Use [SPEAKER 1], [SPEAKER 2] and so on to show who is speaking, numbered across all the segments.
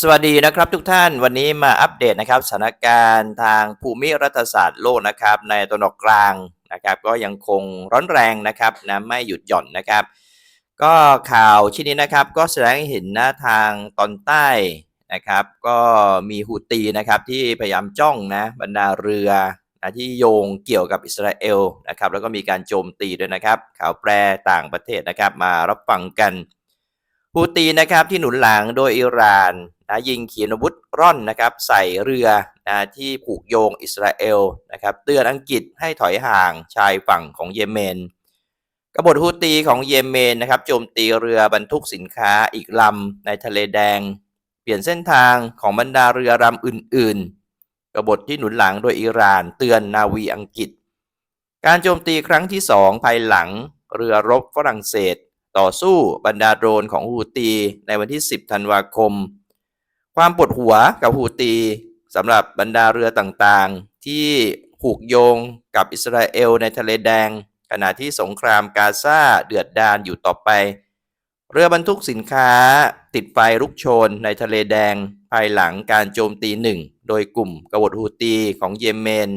[SPEAKER 1] สวัสดีนะครับทุกท่านวันนี้มาอัปเดตนะครับสถานการณ์ทางภูมิรัฐศาสตร์โลกนะครับในตะวันออกกลางนะครับก็ยังคงร้อนแรงนะครับนะไม่หยุดหย่อนนะครับ ก็ข่าวชิ้นนี้นะครับก็แสดงให้เห็นนะทางตอนใต้นะครับก็มีฮูตีนะครับที่พยายามจ้องนะบรรดาเรือนะที่โยงเกี่ยวกับอิสราเอลนะครับแล้วก็มีการโจมตีด้วยนะครับ ข่าวแปรต่างประเทศนะครับมารับฟังกันฮูตีนะครับที่หนุนหลังโดยอิหร่าน นะยิงขีปนาวุธร่อนนะครับใส่เรือนะที่ผูกโยงอิสราเอลนะครับเตือนอังกฤษให้ถอยห่างชายฝั่งของเยเมน กบฏฮูตีของเยเมนนะครับโจมตีเรือบรรทุกสินค้าอีกลำในทะเลแดง เปลี่ยนเส้นทางของบรรดาเรือลำอื่น ๆ กบฏที่หนุนหลังโดยอิหร่านเตือนนาวีอังกฤษ การโจมตีครั้งที่สองภายหลังเรือรบฝรั่งเศส ต่อสู้บรรดาโดรนของฮูตีในวันที่ 10 ธันวาคม ความปวดหัวกับฮูตีสำหรับบรรดาเรือต่างๆ ที่ผูกโยงกับอิสราเอลในทะเลแดง ขณะที่สงครามกาซาเดือดดาลอยู่ต่อไป เรือบรรทุกสินค้าติดไฟลุกโชนในทะเลแดง ภายหลังการโจมตีหนึ่ง โดยกลุ่มกบฏฮูตีของเยเมน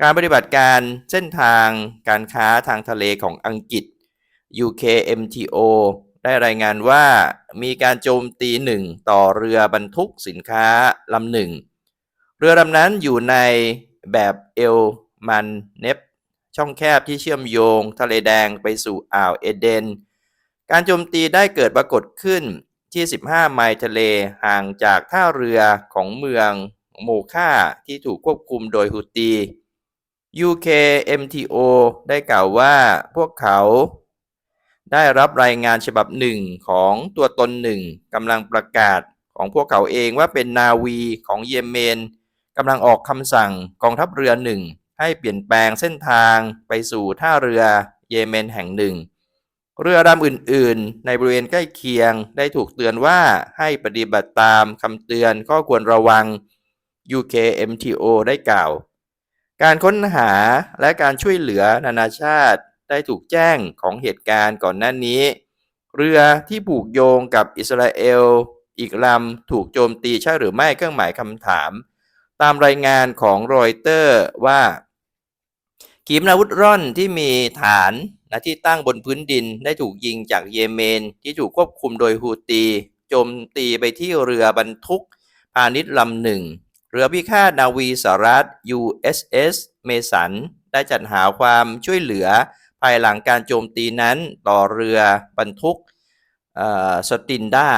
[SPEAKER 1] การปฏิบัติการเส้นทางการค้าทางทะเลของอังกฤษ UKMTO ได้รายงานว่ามีการโจมตีหนึ่งต่อเรือบรรทุกสินค้าลำหนึ่ง เรือลำนั้นอยู่ในแบบเอลมันเนปช่องแคบที่เชื่อมโยงทะเลแดงไปสู่อ่าวเอเดน การโจมตีได้เกิดปรากฏขึ้นที่ 15 ไมล์ทะเลห่างจากท่าเรือของเมืองโมคาที่ถูกควบคุมโดยฮูตี UKMTO ได้กล่าวว่าพวกเขา ได้รับรายงานฉบับหนึ่งของตัวตนหนึ่งกำลังประกาศของพวกเขาเองว่าเป็นนาวีของเยเมนกำลังออกคำสั่งกองทัพเรือหนึ่งให้เปลี่ยนแปลงเส้นทางไปสู่ท่าเรือเยเมนแห่งหนึ่ง เรือลำอื่นๆ ในบริเวณใกล้เคียงได้ถูกเตือนว่าให้ปฏิบัติตามคำเตือนข้อควรระวัง UKMTO ได้กล่าว การค้นหาและการช่วยเหลือนานาชาติ ได้ถูกแจ้งของเหตุการณ์ก่อนหน้านี้ เรือที่ผูกโยงกับอิสราเอล อีกลำถูกโจมตีใช่หรือไม่เครื่องหมายคำถาม ตามรายงานของรอยเตอร์ว่าขีปนาวุธร่อนที่มีฐานนะที่ตั้งบนพื้นดินได้ถูกยิงจากเยเมน ที่ถูกควบคุมโดยฮูตีโจมตีไปที่เรือบรรทุกพาณิชย์ลำหนึ่ง เรือพิฆาตนาวีสหรัฐ USS เมสัน ได้จัดหาความช่วยเหลือ ภายหลังการโจมตีนั้นต่อเรือบรรทุกสตินดา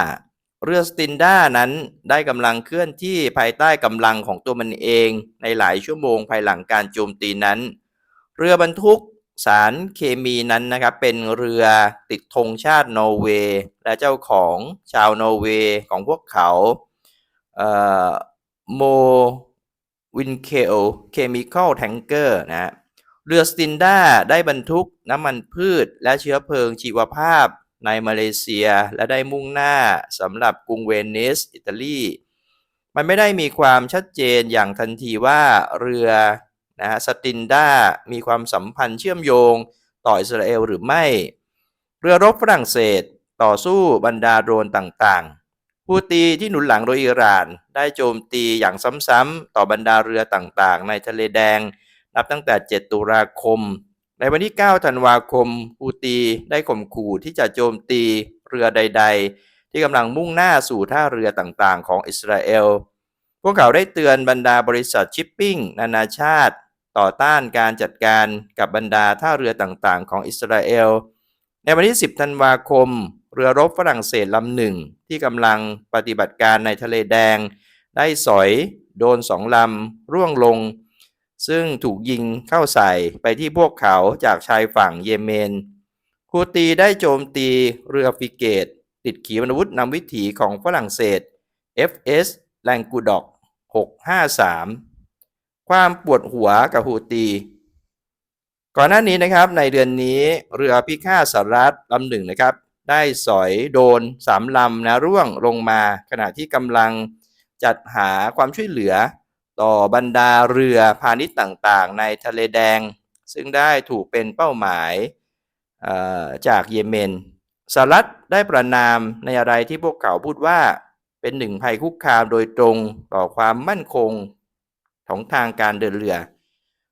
[SPEAKER 1] เรือสตินดานั้นได้กำลังเคลื่อนที่ภายใต้กำลังของตัวมันเองในหลายชั่วโมงภายหลังการโจมตีนั้น เรือบรรทุกสารเคมีนั้นนะครับเป็นเรือติดธงชาตินอร์เวย์และเจ้าของชาวนอร์เวย์ของพวกเขาโมวินเคลเคมีคอลแทงเกอร์นะ เรือสตินดาได้บรรทุกน้ำมันพืช และเชื้อเพลิงชีวภาพในมาเลเซียและได้มุ่งหน้าสำหรับกรุงเวนิสอิตาลี มันไม่ได้มีความชัดเจนอย่างทันทีว่าเรือนะฮะสตินดามีความสัมพันธ์เชื่อมโยงต่ออิสราเอลหรือไม่ เรือรบฝรั่งเศสต่อสู้บรรดาโดรนต่างๆ ผู้ตีที่หนุนหลังโดยอิหร่าน ได้โจมตีอย่างซ้ำๆต่อบรรดาเรือต่างๆ ในทะเลแดง นับตั้งแต่ 7 ตุลาคม ในวันที่ 9 ธันวาคมฮูตีได้ข่มขู่ที่จะโจมตีเรือใด ๆ ที่กำลังมุ่งหน้าสู่ท่าเรือต่างๆ ของอิสราเอล พวกเขาได้เตือนบรรดาบริษัทชิปปิ้ง นานาชาติ ต่อต้านการจัดการกับบรรดาท่าเรือต่างๆ ของอิสราเอล ในวันที่ 10 ธันวาคม เรือรบฝรั่งเศสลำหนึ่งที่กำลังปฏิบัติการในทะเลแดง ได้สอย โดนสองลำร่วงลง ซึ่งถูกยิงเข้าใส่ไปที่พวกเขาจากชายฝั่งเยเมนฮูตีได้โจมตีเรือฟิเกต ติดขีปนาวุธนำวิถีของฝรั่งเศส FS แลงกูดอก 653 ความปวดหัวกับฮูตี ก่อนหน้านี้นะครับในเดือนนี้เรือพิฆาตสหรัฐลำหนึ่งนะครับ ได้สอยโดนสามลำนะร่วงลงมาขณะที่กำลังจัดหาความช่วยเหลือ ต่อบรรดาเรือพาณิชย์ต่างๆ ในทะเลแดง ซึ่งได้ถูกเป็นเป้าหมายจากเยเมนสหรัฐได้ประนามในอะไรที่พวกเขาพูดว่าเป็นหนึ่งภัยคุกคามโดยตรงต่อความมั่นคงของทางการเดินเรือ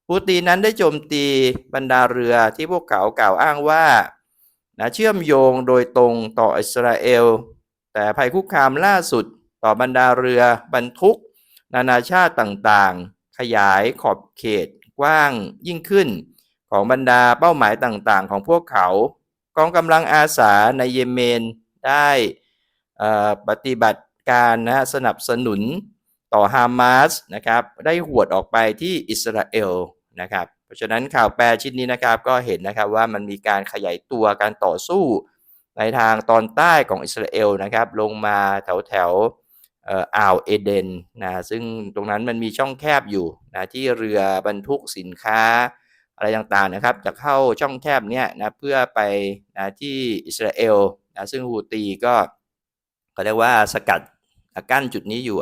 [SPEAKER 1] ฮูตีนั้นได้โจมตีบรรดาเรือที่พวกเขากล่าวอ้างว่านะเชื่อมโยงโดยตรงต่ออิสราเอล แต่ภัยคุกคามล่าสุดต่อบรรดาเรือบรรทุก นานาชาติต่างๆ ขยายขอบเขตกว้างยิ่งขึ้น ของบรรดาเป้าหมายต่างๆ ของพวกเขา กองกำลังอาสาในเยเมนได้ปฏิบัติการนะสนับสนุนต่อฮามาสนะครับได้หวดออกไปที่อิสราเอลนะครับเพราะฉะนั้นข่าวแปลชิ้นนี้นะครับก็เห็นนะครับว่ามันมีการขยายตัวการต่อสู้ในทางตอนใต้ของอิสราเอลนะครับลงมาแถวแถว อ่าวเอเดนนะซึ่งตรงนั้นมันมีช่องแคบอยู่นะที่เรือบรรทุกสินค้าอะไรต่างๆนะครับ จะเข้าช่องแคบเนี้ยนะเพื่อไปนะที่อิสราเอลนะซึ่งฮูตีก็เขาเรียกว่าสกัดกั้นจุดนี้อยู่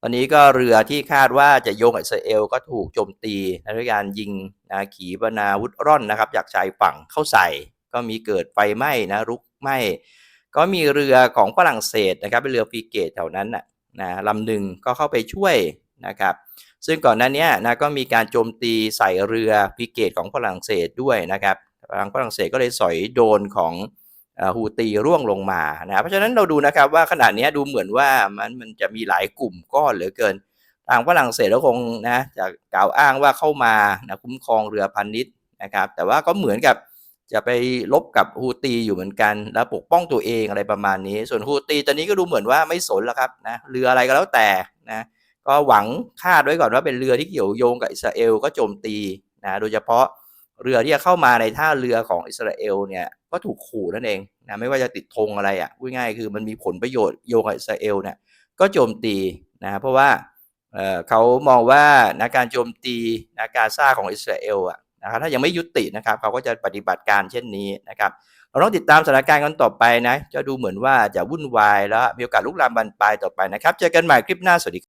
[SPEAKER 1] ตอนนี้ก็เรือที่คาดว่าจะโยงอิสราเอลก็ถูกโจมตีนะด้วยการยิงนะขีปนาวุธร่อนนะครับ จากชายฝั่งเข้าใส่ก็มีเกิดไฟไหม้นะรุกไหม้ ก็มีเรือของฝรั่งเศสนะครับเป็นเรือฟรีเกตแถวนั้นน่ะนะลำหนึ่งก็เข้าไปช่วยนะครับ ซึ่งก่อนหน้านี้นะก็มีการโจมตีใส่เรือฟริเกตของฝรั่งเศสด้วยนะครับทางฝรั่งเศสก็เลยสอยโดนของฮูตีร่วงลงมานะเพราะฉะนั้นเราดูนะครับว่าขณะนี้ดูเหมือนว่ามันมันจะมีหลายกลุ่มก้อนเหลือเกินทางฝรั่งเศสก็คงนะจะกล่าวอ้างว่าเข้ามานะคุ้มครองเรือพันนิดนะครับ แต่ว่าก็เหมือนกับ จะไปลบกับฮูตีอยู่เหมือนกัน แล้วปกป้องตัวเองอะไรประมาณนี้ ส่วนฮูตีตอนนี้ก็ดูเหมือนว่าไม่สนแล้วครับนะเรืออะไรก็แล้วแต่นะก็หวังคาดไว้ก่อนว่าเป็นเรือที่เกี่ยวโยงกับอิสราเอลก็โจมตีนะโดยเฉพาะเรือที่จะเข้ามาในท่าเรือของอิสราเอลเนี่ยก็ถูกขู่นั่นเองนะไม่ว่าจะติดธงอะไรอะพูดง่ายๆคือมันมีผลประโยชน์โยงกับอิสราเอลเนี่ยก็โจมตีนะเพราะว่าเออเขามองว่านะการโจมตีนะกาซาของอิสราเอลอะ นะครับถ้ายังไม่ยุตินะครับเขาก็จะปฏิบัติการเช่นนี้นะครับเราต้องติดตามสถานการณ์กันต่อไปนะจะดูเหมือนว่าจะวุ่นวายแล้วมีโอกาสลุกลามบานปลายต่อไปนะครับ เจอกันใหม่คลิปหน้าสวัสดี